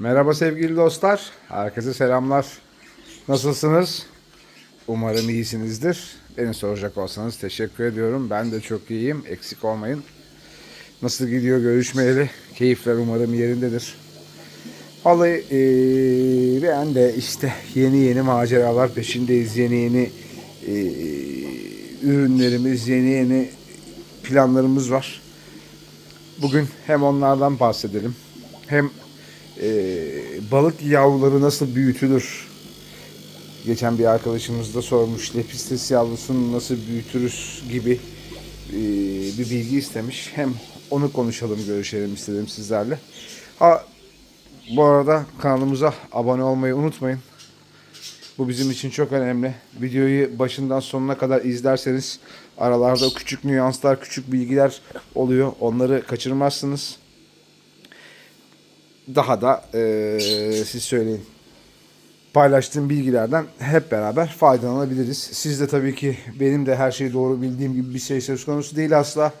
Merhaba sevgili dostlar. Herkese selamlar. Nasılsınız? Umarım iyisinizdir. Beni soracak olsanız teşekkür ediyorum. Ben de çok iyiyim. Eksik olmayın. Nasıl gidiyor görüşmeyeli? Keyifler umarım yerindedir. Vallahi eee, ben de işte yeni yeni maceralar peşindeyiz. Yeni yeni eee, ürünlerimiz, yeni yeni planlarımız var. Bugün hem onlardan bahsedelim hem eee, balık yavruları nasıl büyütülür? Geçen bir arkadaşımız da sormuş. Lepistes yavrusunu nasıl büyütürüz gibi eee, bir bilgi istemiş. Hem onu konuşalım, görüşelim istedim sizlerle. Ha, bu arada kanalımıza abone olmayı unutmayın. Bu bizim için çok önemli. Videoyu başından sonuna kadar izlerseniz aralarda küçük nüanslar, küçük bilgiler oluyor. Onları kaçırmazsınız. Daha da eee, siz söyleyin. Paylaştığım bilgilerden hep beraber faydalanabiliriz. Siz de tabii ki benim de her şeyi doğru bildiğim gibi bir şey söz konusu değil asla.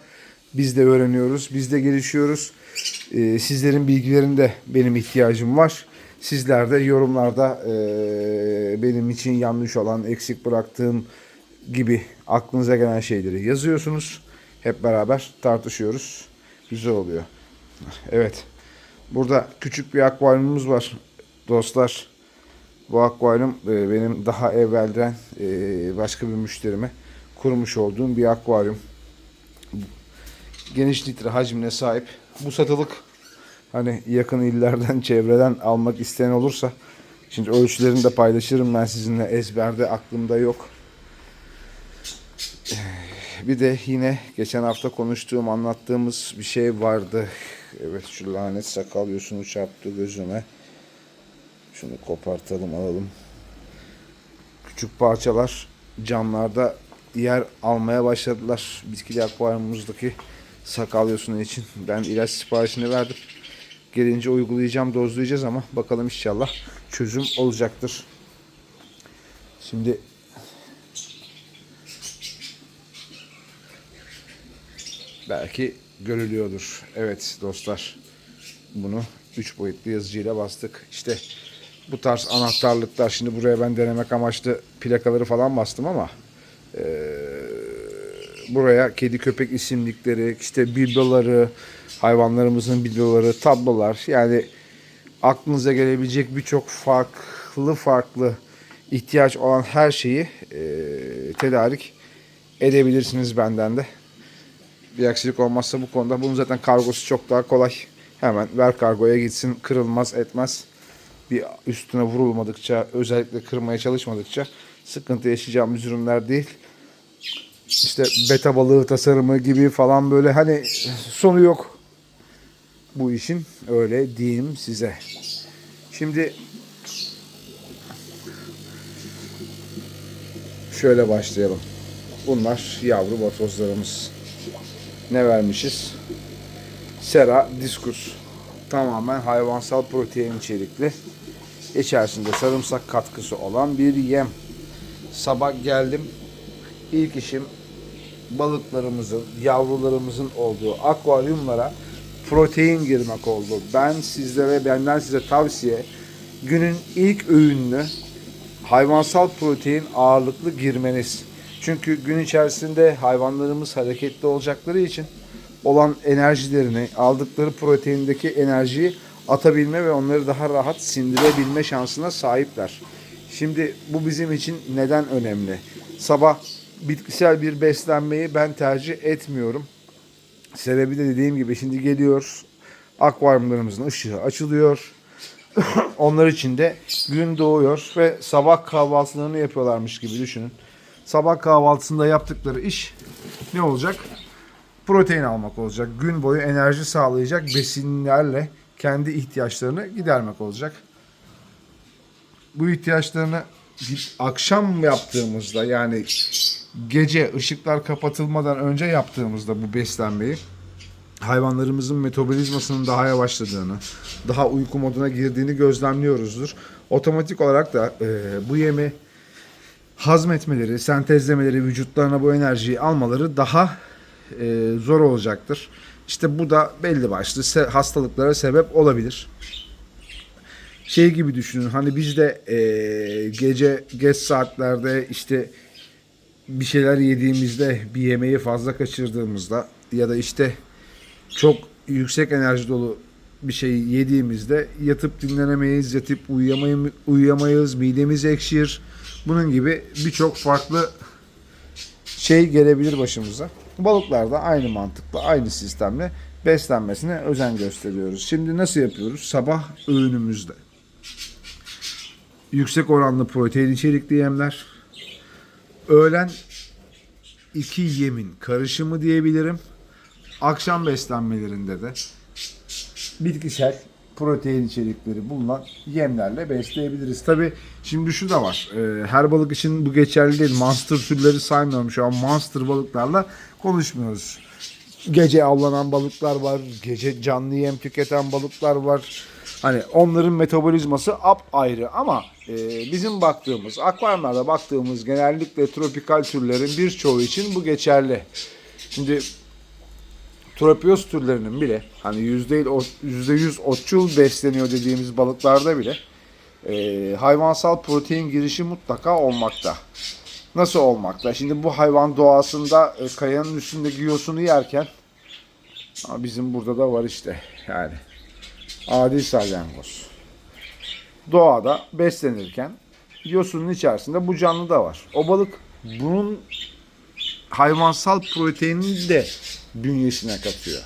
Biz de öğreniyoruz, biz de gelişiyoruz. Ee, sizlerin bilgilerinde benim ihtiyacım var. Sizler de yorumlarda ee, benim için yanlış olan, eksik bıraktığım gibi aklınıza gelen şeyleri yazıyorsunuz. Hep beraber tartışıyoruz. Güzel oluyor. Evet. Burada küçük bir akvaryumumuz var dostlar. Bu akvaryum e, benim daha evvelden e, başka bir müşterime kurmuş olduğum bir akvaryum. Geniş litre hacmine sahip. Bu satılık hani yakın illerden, çevreden almak isteyen olursa şimdi ölçülerini de paylaşırım ben sizinle ezberde aklımda yok. Bir de yine geçen hafta konuştuğum, anlattığımız bir şey vardı. Evet şu lanet sakal yosunu çarptı gözüme. Şunu kopartalım alalım. Küçük parçalar camlarda yer almaya başladılar. Bitkili akvaryumumuzdaki sakal yosunu için. Ben ilaç siparişini verdim. Gelince uygulayacağım, dozlayacağız ama bakalım inşallah çözüm olacaktır. Şimdi belki görülüyordur. Evet dostlar. Bunu 3 boyutlu yazıcıyla bastık. İşte bu tarz anahtarlıklar şimdi buraya ben denemek amaçlı plakaları falan bastım ama eee, buraya kedi köpek isimlikleri, işte bibloları, hayvanlarımızın bibloları, tablolar yani aklınıza gelebilecek birçok farklı farklı ihtiyaç olan her şeyi eee, tedarik edebilirsiniz benden de. Bir aksilik olmazsa bu konuda bunun zaten kargosu çok daha kolay. Hemen ver kargoya gitsin kırılmaz etmez. Bir üstüne vurulmadıkça özellikle kırmaya çalışmadıkça sıkıntı yaşayacağımız ürünler değil. İşte beta balığı tasarımı gibi falan böyle hani sonu yok bu işin öyle diyeyim size. Şimdi şöyle başlayalım. Bunlar yavru batozlarımız. Ne vermişiz? Sera discus. Tamamen hayvansal protein içerikli. İçerisinde sarımsak katkısı olan bir yem. Sabah geldim. İlk işim balıklarımızın, yavrularımızın olduğu akvaryumlara protein girmek oldu. Ben sizlere, benden size tavsiye günün ilk öğününü hayvansal protein ağırlıklı girmeniz. Çünkü gün içerisinde hayvanlarımız hareketli olacakları için olan enerjilerini, aldıkları proteindeki enerjiyi atabilme ve onları daha rahat sindirebilme şansına sahipler. Şimdi bu bizim için neden önemli? Sabah bitkisel bir beslenmeyi ben tercih etmiyorum. Sebebi de dediğim gibi şimdi geliyor akvaryumlarımızın ışığı açılıyor. Onlar için de gün doğuyor ve sabah kahvaltılarını yapıyorlarmış gibi düşünün. Sabah kahvaltısında yaptıkları iş ne olacak? Protein almak olacak. Gün boyu enerji sağlayacak besinlerle kendi ihtiyaçlarını gidermek olacak. Bu ihtiyaçlarını akşam yaptığımızda yani gece ışıklar kapatılmadan önce yaptığımızda bu beslenmeyi hayvanlarımızın metabolizmasının daha yavaşladığını, daha uyku moduna girdiğini gözlemliyoruzdur. Otomatik olarak da e, bu yemi hazmetmeleri, sentezlemeleri, vücutlarına bu enerjiyi almaları daha e, zor olacaktır. İşte bu da belli başlı se- hastalıklara sebep olabilir. şey gibi düşünün. Hani biz de e, gece geç saatlerde işte bir şeyler yediğimizde bir yemeği fazla kaçırdığımızda ya da işte çok yüksek enerji dolu bir şey yediğimizde yatıp dinlenemeyiz, yatıp uyuyamayı- uyuyamayız, midemiz ekşir. Bunun gibi birçok farklı şey gelebilir başımıza. Balıklar da aynı mantıkla, aynı sistemle beslenmesine özen gösteriyoruz. Şimdi nasıl yapıyoruz? Sabah öğünümüzde yüksek oranlı protein içerikli yemler. Öğlen iki yemin karışımı diyebilirim. Akşam beslenmelerinde de bitkisel protein içerikleri bulunan yemlerle besleyebiliriz. Tabi şimdi şu da var. Ee, her balık için bu geçerli değil. Monster türleri saymıyorum şu an. Monster balıklarla konuşmuyoruz. Gece avlanan balıklar var. Gece canlı yem tüketen balıklar var. Hani onların metabolizması ap ayrı ama e, bizim baktığımız, akvaryumlarda baktığımız genellikle tropikal türlerin birçoğu için bu geçerli. Şimdi Tropios türlerinin bile hani yüzde yüzde yüz otçul besleniyor dediğimiz balıklarda bile e, hayvansal protein girişi mutlaka olmakta. Nasıl olmakta? Şimdi bu hayvan doğasında e, kayanın üstündeki yosunu yerken ama bizim burada da var işte yani adi salyangoz. Doğada beslenirken yosunun içerisinde bu canlı da var. O balık bunun hayvansal proteinini de bünyesine katıyor.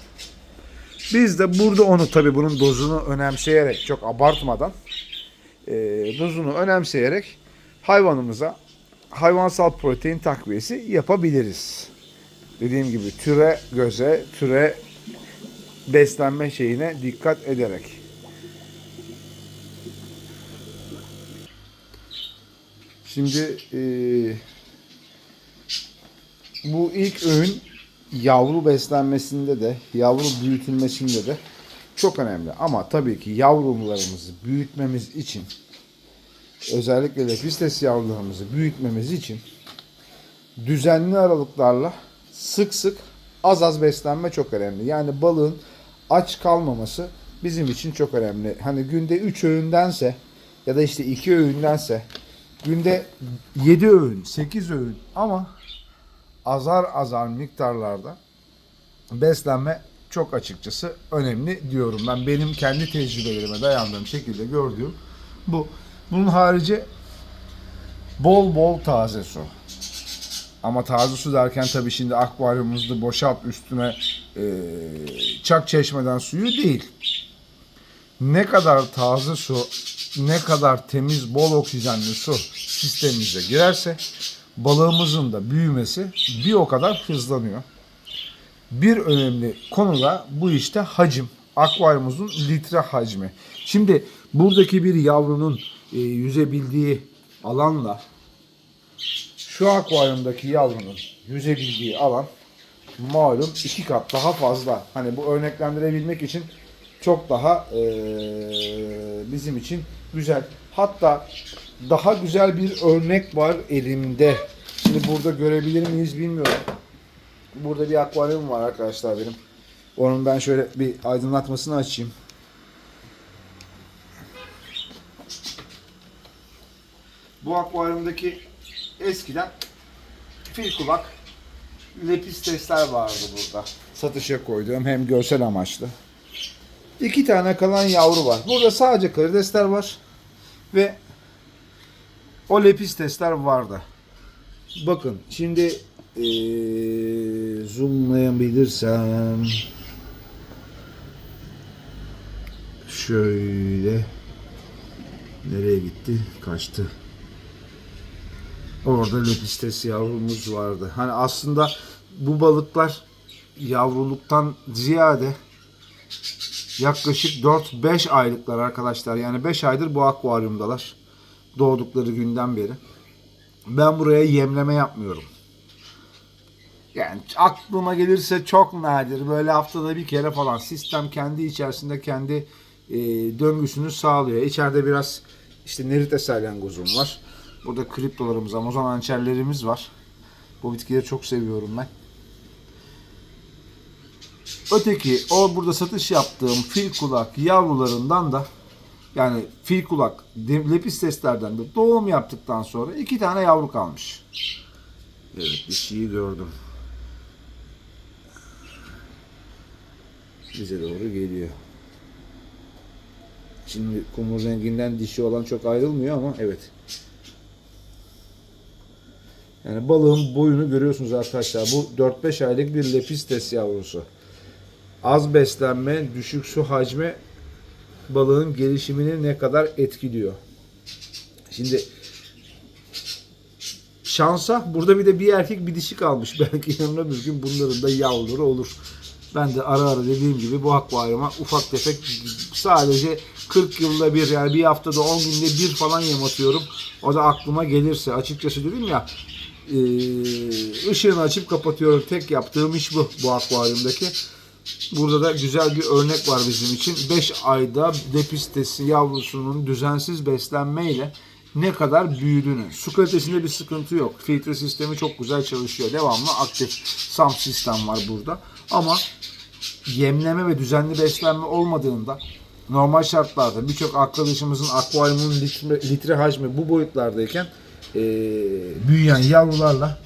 Biz de burada onu tabi bunun dozunu önemseyerek çok abartmadan e, dozunu önemseyerek hayvanımıza hayvansal protein takviyesi yapabiliriz. Dediğim gibi türe göze, türe beslenme şeyine dikkat ederek. Şimdi e, bu ilk öğün yavru beslenmesinde de, yavru büyütülmesinde de çok önemli. Ama tabii ki yavrularımızı büyütmemiz için özellikle lepistes yavrularımızı büyütmemiz için düzenli aralıklarla sık sık az az beslenme çok önemli. Yani balığın aç kalmaması bizim için çok önemli. Hani günde 3 öğündense ya da işte 2 öğündense günde 7 öğün, 8 öğün ama azar azar miktarlarda beslenme çok açıkçası önemli diyorum. Ben benim kendi tecrübelerime dayandığım şekilde gördüğüm bu. Bunun harici bol bol taze su. Ama taze su derken tabii şimdi akvaryumumuzda boşalt üstüne e, çak çeşmeden suyu değil. Ne kadar taze su, ne kadar temiz, bol oksijenli su sistemimize girerse balığımızın da büyümesi bir o kadar hızlanıyor. Bir önemli konu da bu işte hacim. Akvaryumumuzun litre hacmi. Şimdi buradaki bir yavrunun e, yüzebildiği alanla şu akvaryumdaki yavrunun yüzebildiği alan malum iki kat daha fazla. Hani bu örneklendirebilmek için çok daha e, bizim için güzel. Hatta daha güzel bir örnek var elimde. Şimdi burada görebilir miyiz bilmiyorum. Burada bir akvaryum var arkadaşlar benim. Onun ben şöyle bir aydınlatmasını açayım. Bu akvaryumdaki eskiden fil kulak lepistesler vardı burada. Satışa koyduğum hem görsel amaçlı. İki tane kalan yavru var. Burada sadece karidesler var. Ve o lepistesler vardı. Bakın şimdi ee, zoomlayabilirsem şöyle nereye gitti? Kaçtı. Orada lepistes yavrumuz vardı. Hani aslında bu balıklar yavruluktan ziyade yaklaşık 4-5 aylıklar arkadaşlar. Yani 5 aydır bu akvaryumdalar. Doğdukları günden beri. Ben buraya yemleme yapmıyorum. Yani aklıma gelirse çok nadir. Böyle haftada bir kere falan. Sistem kendi içerisinde kendi e, döngüsünü sağlıyor. İçeride biraz işte nerite salyangozum var. Burada kriptolarımız, amazon hançerlerimiz var. Bu bitkileri çok seviyorum ben. Öteki o burada satış yaptığım fil kulak yavrularından da Yani fil kulak de- lepisteslerden de doğum yaptıktan sonra iki tane yavru kalmış. Evet dişiyi gördüm. Bize doğru geliyor. Şimdi kumur renginden dişi olan çok ayrılmıyor ama evet. Yani balığın boyunu görüyorsunuz arkadaşlar. Bu 4-5 aylık bir lepistes yavrusu. Az beslenme, düşük su hacmi balığın gelişimini ne kadar etkiliyor. Şimdi şansa burada bir de bir erkek bir dişi kalmış. Belki yanına bir gün bunların da yavruları olur. Ben de ara ara dediğim gibi bu akvaryuma ufak tefek sadece 40 yılda bir yani bir haftada 10 günde bir falan yem atıyorum. O da aklıma gelirse açıkçası dedim ya ışığını açıp kapatıyorum. Tek yaptığım iş bu bu akvaryumdaki. Burada da güzel bir örnek var bizim için. 5 ayda depistesi yavrusunun düzensiz beslenmeyle ne kadar büyüdüğünü. Su kalitesinde bir sıkıntı yok. Filtre sistemi çok güzel çalışıyor. Devamlı aktif SAM sistem var burada. Ama yemleme ve düzenli beslenme olmadığında normal şartlarda birçok arkadaşımızın akvaryumun litre, litre hacmi bu boyutlardayken eee, büyüyen yavrularla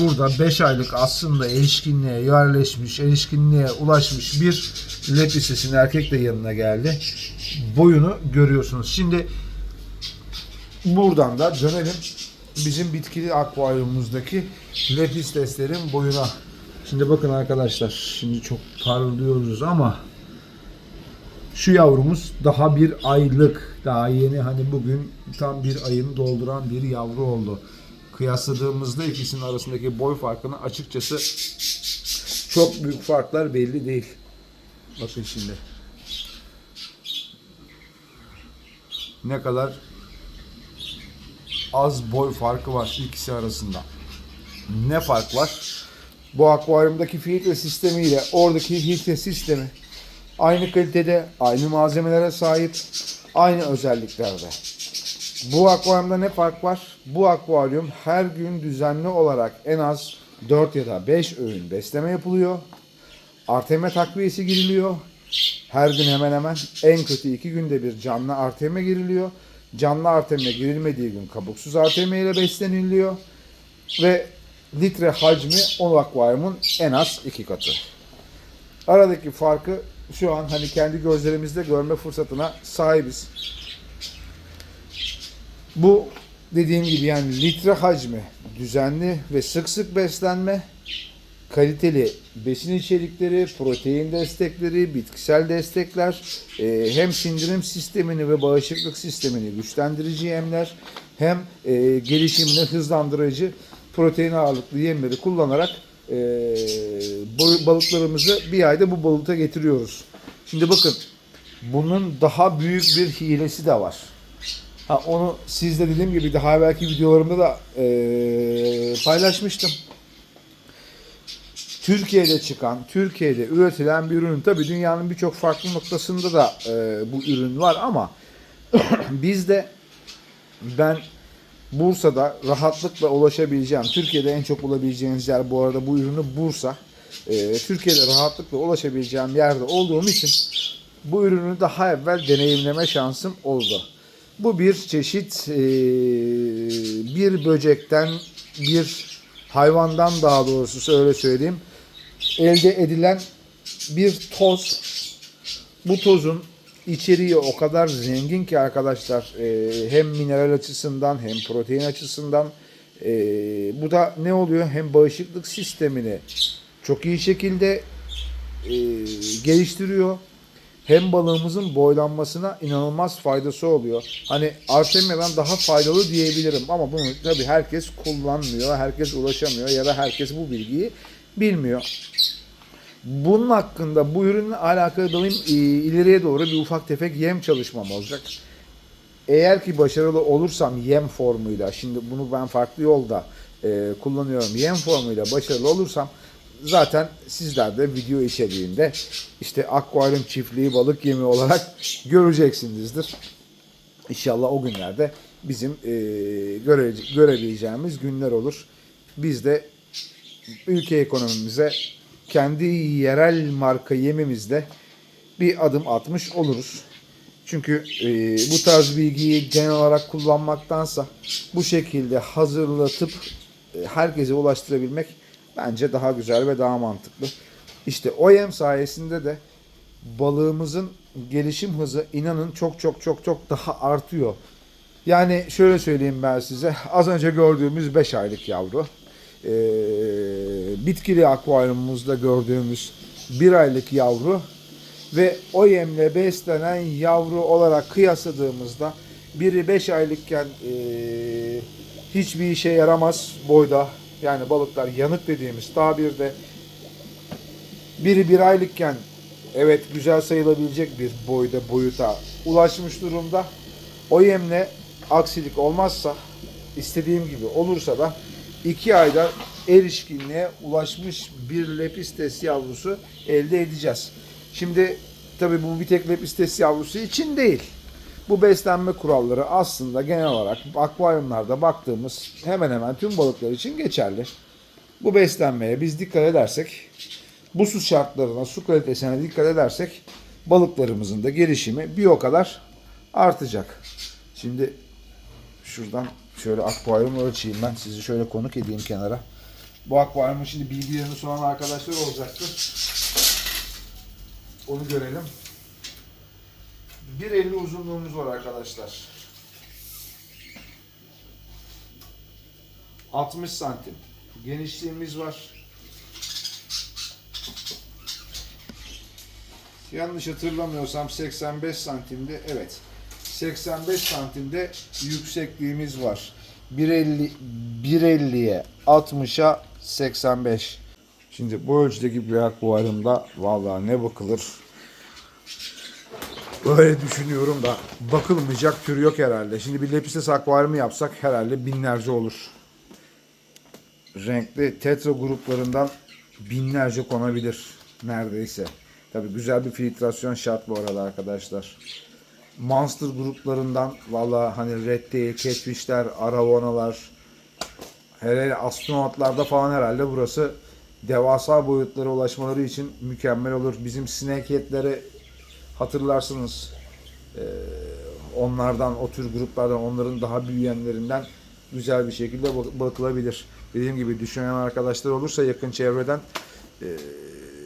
burada 5 aylık aslında erişkinliğe yerleşmiş, erişkinliğe ulaşmış bir lepisesinin erkek de yanına geldi. Boyunu görüyorsunuz. Şimdi buradan da dönelim bizim bitkili akvaryumumuzdaki lepisteslerin boyuna. Şimdi bakın arkadaşlar, şimdi çok parlıyoruz ama şu yavrumuz daha bir aylık. Daha yeni hani bugün tam bir ayını dolduran bir yavru oldu. Kıyasladığımızda ikisinin arasındaki boy farkını açıkçası çok büyük farklar belli değil. Bakın şimdi. Ne kadar az boy farkı var ikisi arasında. Ne fark var? Bu akvaryumdaki filtre sistemiyle oradaki filtre sistemi aynı kalitede, aynı malzemelere sahip, aynı özelliklerde. Bu akvaryumda ne fark var? Bu akvaryum her gün düzenli olarak en az 4 ya da 5 öğün besleme yapılıyor. Arteme takviyesi giriliyor. Her gün hemen hemen en kötü 2 günde bir canlı arteme giriliyor. Canlı arteme girilmediği gün kabuksuz arteme ile besleniliyor. Ve litre hacmi o akvaryumun en az 2 katı. Aradaki farkı şu an hani kendi gözlerimizde görme fırsatına sahibiz. Bu dediğim gibi yani litre hacmi, düzenli ve sık sık beslenme, kaliteli besin içerikleri, protein destekleri, bitkisel destekler, e, hem sindirim sistemini ve bağışıklık sistemini güçlendirici yemler, hem e, gelişimini hızlandırıcı protein ağırlıklı yemleri kullanarak e, balıklarımızı bir ayda bu balıkta getiriyoruz. Şimdi bakın bunun daha büyük bir hilesi de var. Ha, onu sizle dediğim gibi daha evvelki videolarımda da eee, paylaşmıştım. Türkiye'de çıkan, Türkiye'de üretilen bir ürün. Tabii dünyanın birçok farklı noktasında da eee, bu ürün var ama bizde ben Bursa'da rahatlıkla ulaşabileceğim, Türkiye'de en çok bulabileceğiniz yer bu arada bu ürünü Bursa. Eee, Türkiye'de rahatlıkla ulaşabileceğim yerde olduğum için bu ürünü daha evvel deneyimleme şansım oldu. Bu bir çeşit eee, bir böcekten bir hayvandan daha doğrusu öyle söyleyeyim elde edilen bir toz. Bu tozun içeriği o kadar zengin ki arkadaşlar eee, hem mineral açısından hem protein açısından eee, bu da ne oluyor hem bağışıklık sistemini çok iyi şekilde geliştiriyor hem balığımızın boylanmasına inanılmaz faydası oluyor. Hani Artemia'dan daha faydalı diyebilirim ama bunu tabii herkes kullanmıyor, herkes ulaşamıyor ya da herkes bu bilgiyi bilmiyor. Bunun hakkında bu ürünle alakalı benim e, ileriye doğru bir ufak tefek yem çalışmam olacak. Eğer ki başarılı olursam yem formuyla, şimdi bunu ben farklı yolda e, kullanıyorum. Yem formuyla başarılı olursam zaten sizler de video içeriğinde işte akvaryum çiftliği balık yemi olarak göreceksinizdir. İnşallah o günlerde bizim e, göre, görebileceğimiz günler olur. Biz de ülke ekonomimize kendi yerel marka yemimizde bir adım atmış oluruz. Çünkü e, bu tarz bilgiyi genel olarak kullanmaktansa bu şekilde hazırlatıp e, herkese ulaştırabilmek bence daha güzel ve daha mantıklı. İşte o yem sayesinde de balığımızın gelişim hızı inanın çok çok çok çok daha artıyor. Yani şöyle söyleyeyim ben size. Az önce gördüğümüz 5 aylık yavru. Ee, bitkili akvaryumumuzda gördüğümüz 1 aylık yavru ve o yemle beslenen yavru olarak kıyasladığımızda biri 5 aylıkken ee, hiçbir işe yaramaz boyda. Yani balıklar yanık dediğimiz tabirde biri bir aylıkken evet güzel sayılabilecek bir boyda boyuta ulaşmış durumda. O yemle aksilik olmazsa istediğim gibi olursa da iki ayda erişkinliğe ulaşmış bir lepistes yavrusu elde edeceğiz. Şimdi tabi bu bir tek lepistes yavrusu için değil. Bu beslenme kuralları aslında genel olarak akvaryumlarda baktığımız hemen hemen tüm balıklar için geçerli. Bu beslenmeye biz dikkat edersek, bu su şartlarına, su kalitesine dikkat edersek balıklarımızın da gelişimi bir o kadar artacak. Şimdi şuradan şöyle akvaryumu ölçeyim ben. Sizi şöyle konuk edeyim kenara. Bu akvaryumun şimdi bilgilerini soran arkadaşlar olacaktır. Onu görelim. 1.50 uzunluğumuz var arkadaşlar. 60 santim genişliğimiz var. Yanlış hatırlamıyorsam 85 santimde evet 85 santimde yüksekliğimiz var. 1.50 1.50'ye 60'a 85. Şimdi bu ölçüdeki bir akvaryumda vallahi ne bakılır. Böyle düşünüyorum da bakılmayacak tür yok herhalde. Şimdi bir lepistes akvaryumu yapsak herhalde binlerce olur. Renkli tetra gruplarından binlerce konabilir neredeyse. Tabi güzel bir filtrasyon şart bu arada arkadaşlar. Monster gruplarından valla hani Red Tail, Catfish'ler, Aravonalar, hele astronotlarda falan herhalde burası devasa boyutlara ulaşmaları için mükemmel olur. Bizim snakehead'leri hatırlarsınız. Ee, onlardan, o tür gruplardan, onların daha büyüyenlerinden güzel bir şekilde bak- bakılabilir. Dediğim gibi düşünen arkadaşlar olursa yakın çevreden e,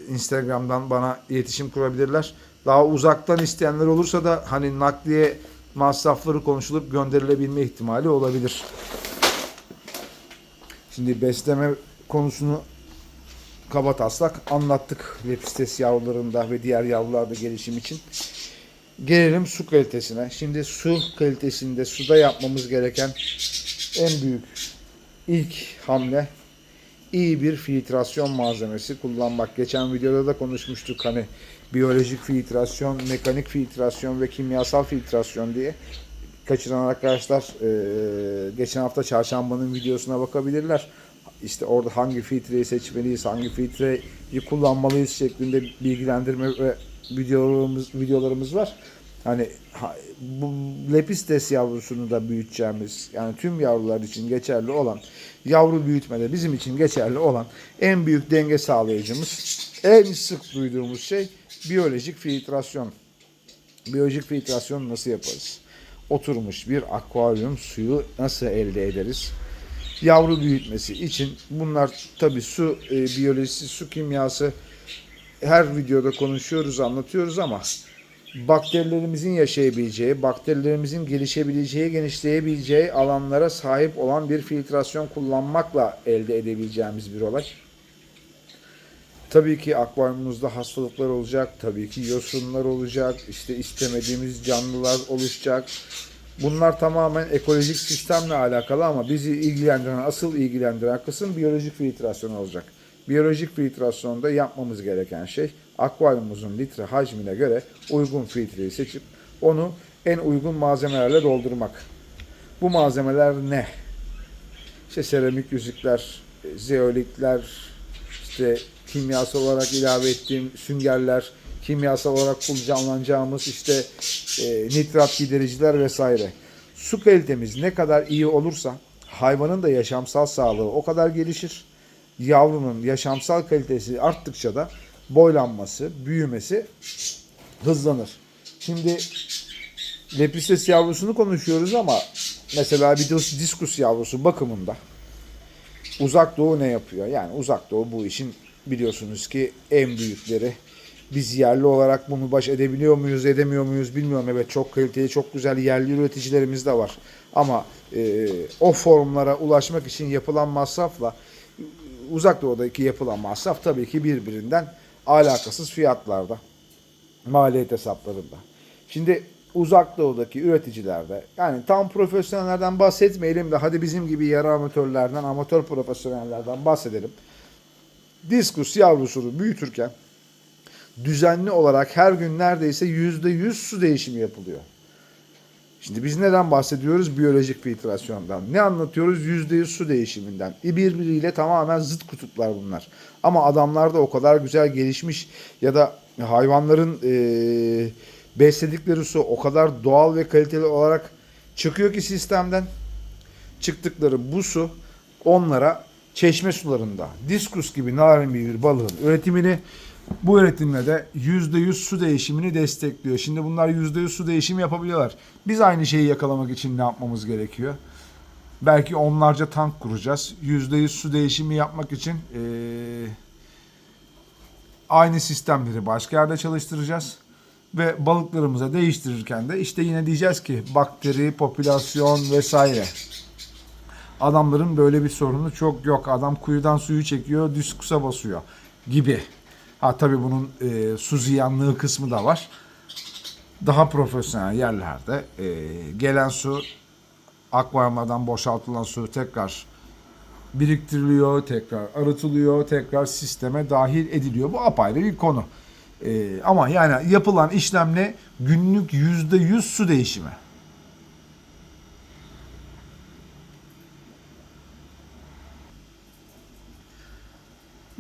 Instagram'dan bana iletişim kurabilirler. Daha uzaktan isteyenler olursa da hani nakliye masrafları konuşulup gönderilebilme ihtimali olabilir. Şimdi besleme konusunu kaba taslak anlattık lepistes yavrularında ve diğer yavrularda gelişim için. Gelelim su kalitesine. Şimdi su kalitesinde suda yapmamız gereken en büyük ilk hamle iyi bir filtrasyon malzemesi kullanmak. Geçen videoda da konuşmuştuk hani biyolojik filtrasyon, mekanik filtrasyon ve kimyasal filtrasyon diye. Kaçıran arkadaşlar geçen hafta çarşambanın videosuna bakabilirler. İşte orada hangi filtreyi seçmeliyiz, hangi filtreyi kullanmalıyız şeklinde bilgilendirme ve videolarımız videolarımız var. Hani ha- bu lepistes yavrusunu da büyüteceğimiz yani tüm yavrular için geçerli olan yavru büyütmede bizim için geçerli olan en büyük denge sağlayıcımız en sık duyduğumuz şey biyolojik filtrasyon. Biyolojik filtrasyon nasıl yaparız? Oturmuş bir akvaryum suyu nasıl elde ederiz? Yavru büyütmesi için bunlar tabi su e, biyolojisi, su kimyası her videoda konuşuyoruz, anlatıyoruz ama bakterilerimizin yaşayabileceği, bakterilerimizin gelişebileceği, genişleyebileceği alanlara sahip olan bir filtrasyon kullanmakla elde edebileceğimiz bir olay. Tabii ki akvaryumumuzda hastalıklar olacak, tabii ki yosunlar olacak, işte istemediğimiz canlılar oluşacak. Bunlar tamamen ekolojik sistemle alakalı ama bizi ilgilendiren, asıl ilgilendiren kısım biyolojik filtrasyon olacak. Biyolojik filtrasyonda yapmamız gereken şey akvaryumumuzun litre hacmine göre uygun filtreyi seçip onu en uygun malzemelerle doldurmak. Bu malzemeler ne? İşte seramik yüzükler, zeolitler, işte kimyasal olarak ilave ettiğim süngerler, kimyasal olarak kullanacağımız işte e, nitrat gidericiler vesaire. Su kalitemiz ne kadar iyi olursa hayvanın da yaşamsal sağlığı o kadar gelişir. Yavrunun yaşamsal kalitesi arttıkça da boylanması, büyümesi hızlanır. Şimdi Lepistes yavrusunu konuşuyoruz ama mesela bir dis- diskus yavrusu bakımında uzak doğu ne yapıyor? Yani uzak doğu bu işin biliyorsunuz ki en büyükleri. Biz yerli olarak bunu baş edebiliyor muyuz, edemiyor muyuz bilmiyorum. Evet çok kaliteli, çok güzel yerli üreticilerimiz de var. Ama e, o formlara ulaşmak için yapılan masrafla uzak doğudaki yapılan masraf tabii ki birbirinden alakasız fiyatlarda maliyet hesaplarında. Şimdi uzak doğudaki üreticilerde yani tam profesyonellerden bahsetmeyelim de hadi bizim gibi yarı amatörlerden, amatör profesyonellerden bahsedelim. Diskus yavrusunu büyütürken düzenli olarak her gün neredeyse %100 su değişimi yapılıyor. Şimdi biz neden bahsediyoruz? Biyolojik filtrasyondan. Ne anlatıyoruz? %100 su değişiminden. Birbiriyle tamamen zıt kutuplar bunlar. Ama adamlarda o kadar güzel gelişmiş ya da hayvanların eee, besledikleri su o kadar doğal ve kaliteli olarak çıkıyor ki sistemden. Çıktıkları bu su onlara çeşme sularında diskus gibi narin bir balığın üretimini bu üretimle de %100 su değişimini destekliyor. Şimdi bunlar %100 su değişimi yapabiliyorlar. Biz aynı şeyi yakalamak için ne yapmamız gerekiyor? Belki onlarca tank kuracağız. %100 su değişimi yapmak için eee, aynı sistemleri başka yerde çalıştıracağız. Ve balıklarımıza değiştirirken de işte yine diyeceğiz ki bakteri, popülasyon vesaire. Adamların böyle bir sorunu çok yok. Adam kuyudan suyu çekiyor, diskusa basıyor gibi. Ha tabii bunun e, su ziyanlığı kısmı da var. Daha profesyonel yerlerde e, gelen su akvaryumlardan boşaltılan su tekrar biriktiriliyor, tekrar arıtılıyor, tekrar sisteme dahil ediliyor. Bu apayrı bir konu. E, ama yani yapılan işlem ne? Günlük %100 su değişimi.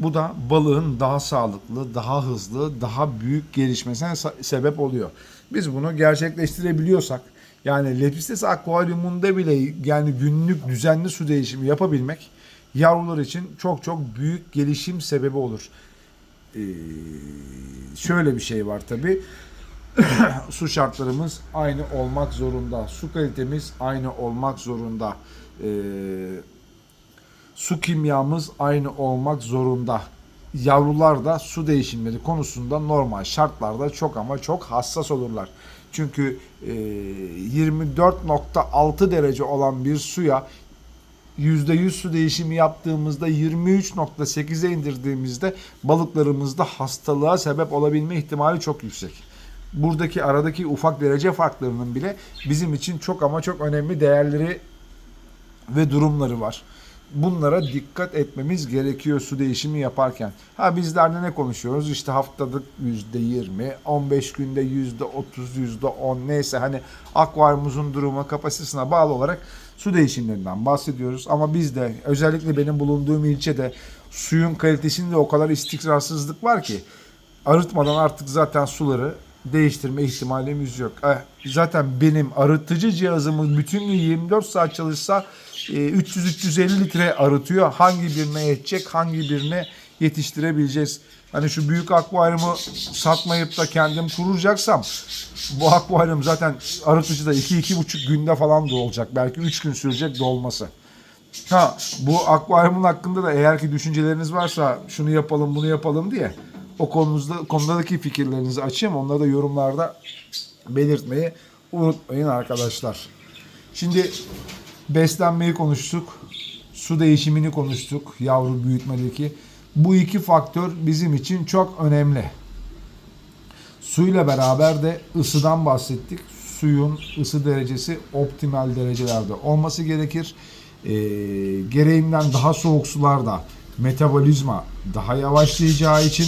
Bu da balığın daha sağlıklı, daha hızlı, daha büyük gelişmesine sebep oluyor. Biz bunu gerçekleştirebiliyorsak yani Lepistes akvaryumunda bile yani günlük düzenli su değişimi yapabilmek yavrular için çok çok büyük gelişim sebebi olur. Ee, şöyle bir şey var tabi. su şartlarımız aynı olmak zorunda. Su kalitemiz aynı olmak zorunda. Ee, su kimyamız aynı olmak zorunda. Yavrular da su değişimleri konusunda normal şartlarda çok ama çok hassas olurlar. Çünkü e, 24.6 derece olan bir suya %100 su değişimi yaptığımızda 23.8'e indirdiğimizde balıklarımızda hastalığa sebep olabilme ihtimali çok yüksek. Buradaki aradaki ufak derece farklarının bile bizim için çok ama çok önemli değerleri ve durumları var. Bunlara dikkat etmemiz gerekiyor su değişimi yaparken. Ha bizlerde ne konuşuyoruz? İşte haftalık %20, 15 günde %30, %10 neyse hani akvaryumumuzun durumu kapasitesine bağlı olarak su değişimlerinden bahsediyoruz. Ama bizde özellikle benim bulunduğum ilçede suyun kalitesinde o kadar istikrarsızlık var ki arıtmadan artık zaten suları değiştirme ihtimalimiz yok. Eh, Zaten benim arıtıcı cihazımın bütün gün 24 saat çalışsa 300-350 litre arıtıyor. Hangi birine yetecek, hangi birine yetiştirebileceğiz? Hani şu büyük akvaryumu satmayıp da kendim kuracaksam bu akvaryum zaten arıtıcıda 2-2,5 günde falan dolacak. Belki 3 gün sürecek dolması. Ha bu akvaryumun hakkında da eğer ki düşünceleriniz varsa şunu yapalım bunu yapalım diye o konumuzda konudaki fikirlerinizi açayım. Onları da yorumlarda belirtmeyi unutmayın arkadaşlar. Şimdi beslenmeyi konuştuk. Su değişimini konuştuk. Yavru büyütmedeki. Bu iki faktör bizim için çok önemli. Suyla beraber de ısıdan bahsettik. Suyun ısı derecesi optimal derecelerde olması gerekir. Ee, gereğinden daha soğuk sularda metabolizma daha yavaşlayacağı için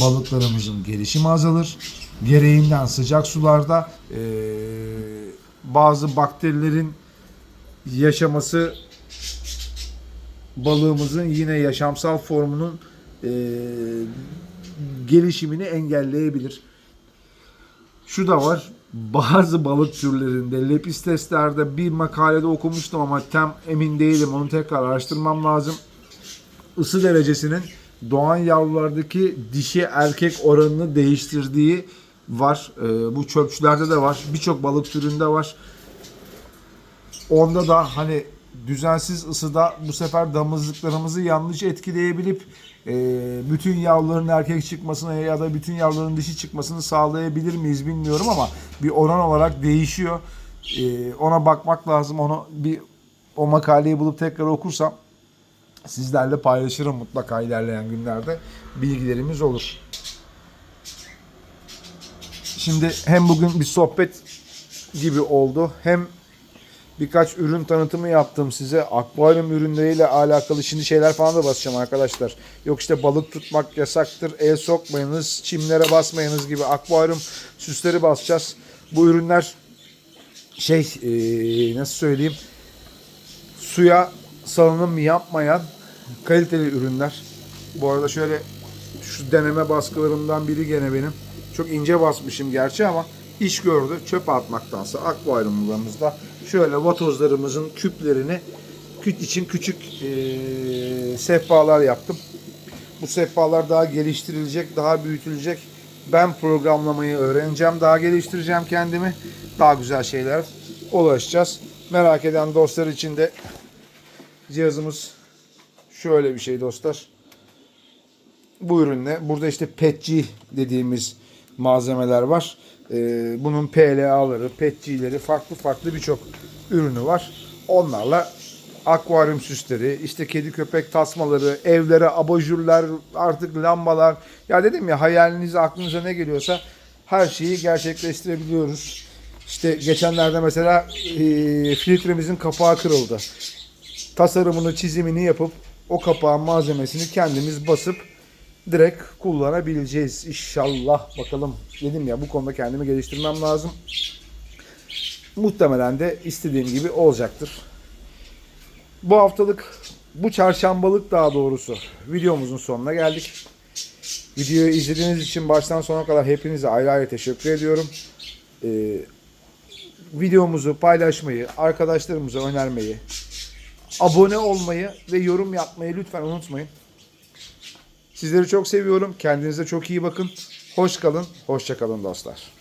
balıklarımızın gelişimi azalır. Gereğinden sıcak sularda ee, bazı bakterilerin yaşaması balığımızın yine yaşamsal formunun ee, gelişimini engelleyebilir. Şu da var. Bazı balık türlerinde lepistes'lerde bir makalede okumuştum ama tam emin değilim. Onu tekrar araştırmam lazım. Isı derecesinin doğan yavrulardaki dişi erkek oranını değiştirdiği var. Ee, bu çöpçülerde de var. Birçok balık türünde var. Onda da hani düzensiz ısıda bu sefer damızlıklarımızı yanlış etkileyebilip e, bütün yavruların erkek çıkmasına ya da bütün yavruların dişi çıkmasını sağlayabilir miyiz bilmiyorum ama bir oran olarak değişiyor. E, ona bakmak lazım. Onu bir o makaleyi bulup tekrar okursam sizlerle paylaşırım mutlaka ilerleyen günlerde bilgilerimiz olur. Şimdi hem bugün bir sohbet gibi oldu hem birkaç ürün tanıtımı yaptım size. Akvaryum ürünleriyle alakalı şimdi şeyler falan da basacağım arkadaşlar. Yok işte balık tutmak yasaktır, el sokmayınız, çimlere basmayınız gibi akvaryum süsleri basacağız. Bu ürünler şey eee, nasıl söyleyeyim suya salınım yapmayan kaliteli ürünler. Bu arada şöyle şu deneme baskılarımdan biri gene benim. Çok ince basmışım gerçi ama iş gördü. Çöpe atmaktansa akvaryumlarımızda şöyle vatozlarımızın küplerini küt için küçük eee, sehpalar yaptım. Bu sehpalar daha geliştirilecek, daha büyütülecek. Ben programlamayı öğreneceğim, daha geliştireceğim kendimi. Daha güzel şeyler ulaşacağız. Merak eden dostlar için de cihazımız şöyle bir şey dostlar. Bu ürünle burada işte PETG dediğimiz malzemeler var. Ee, bunun PLA'ları, PETG'leri farklı farklı birçok ürünü var. Onlarla akvaryum süsleri, işte kedi köpek tasmaları, evlere abajurlar, artık lambalar. Ya dedim ya hayalinize aklınıza ne geliyorsa her şeyi gerçekleştirebiliyoruz. İşte geçenlerde mesela e, filtremizin kapağı kırıldı tasarımını, çizimini yapıp o kapağın malzemesini kendimiz basıp direkt kullanabileceğiz inşallah. Bakalım dedim ya bu konuda kendimi geliştirmem lazım. Muhtemelen de istediğim gibi olacaktır. Bu haftalık bu çarşambalık daha doğrusu videomuzun sonuna geldik. Videoyu izlediğiniz için baştan sona kadar hepinize ayrı ayrı teşekkür ediyorum. Ee, videomuzu paylaşmayı, arkadaşlarımıza önermeyi, abone olmayı ve yorum yapmayı lütfen unutmayın. Sizleri çok seviyorum. Kendinize çok iyi bakın. Hoş kalın, hoşça kalın dostlar.